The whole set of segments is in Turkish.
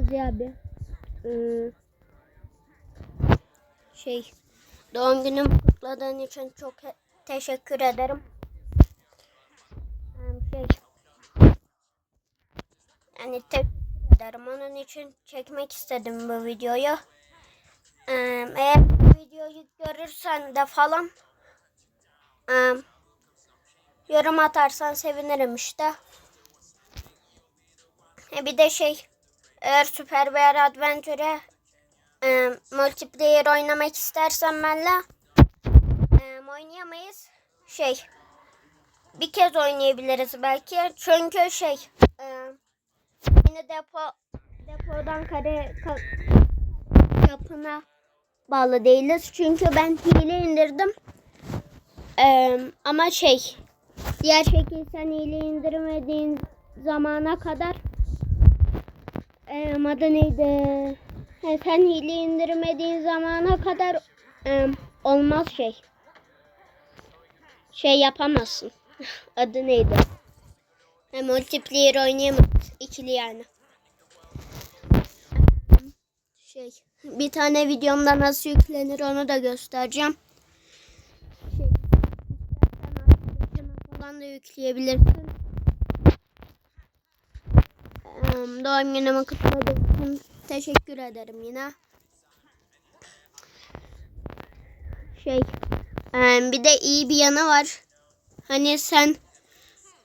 Kuzey abi. Ee, şey doğum günüm kutladığın için çok teşekkür ederim. Ee, şey yani teşekkür ederim. Onun için çekmek istedim bu videoyu. Ee, eğer bu videoyu görürsen de falan yorum atarsan sevinirim işte. Bir de şey eğer Super Bear Adventure'e e, multiplayer oynamak istersen benle e, oynayamayız. Şey bir kez oynayabiliriz belki. Çünkü şey e, yine depo depodan kare ka, yapına bağlı değiliz. Çünkü ben hile indirdim. E, ama şey diğer şekil sen hile indirmediğin zamana kadar e, adı neydi? He, sen hile indirmediğin zamana kadar e, olmaz şey. Şey yapamazsın. adı neydi? E, multiplayer oynayamazsın. İkili yani. Şey, bir tane videomda nasıl yüklenir onu da göstereceğim. Şey, falan da yükleyebilirsin. Doğum günümü kutladığın için teşekkür ederim yine. Şey, bir de iyi bir yanı var. Hani sen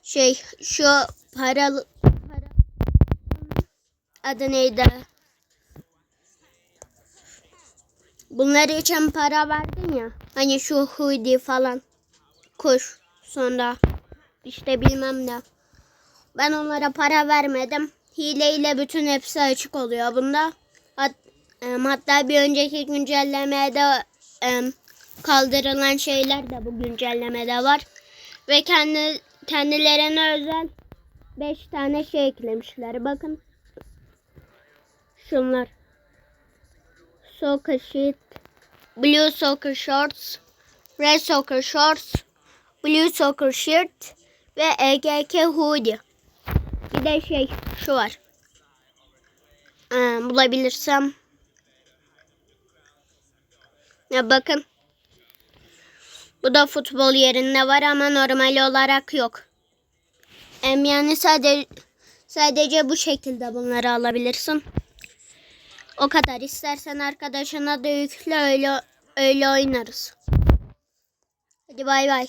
şey şu paralı para adı neydi? Bunlar için para verdin ya. Hani şu hoodie falan. Kuş sonra işte bilmem ne. Ben onlara para vermedim. Hileyle bütün hepsi açık oluyor bunda. Hat, em, hatta bir önceki güncellemede em, kaldırılan şeyler de bu güncellemede var. Ve kendi kendilerine özel 5 tane şey eklemişler. Bakın. Şunlar. Soccer sheet, blue soccer shorts, red soccer shorts, blue soccer shirt ve EGK hoodie. Bir de şey şu var. Ee, bulabilirsem. Ya bakın. Bu da futbol yerinde var ama normal olarak yok. Em yani sadece sadece bu şekilde bunları alabilirsin. O kadar. İstersen arkadaşına da yükle öyle öyle oynarız. Hadi bay bay.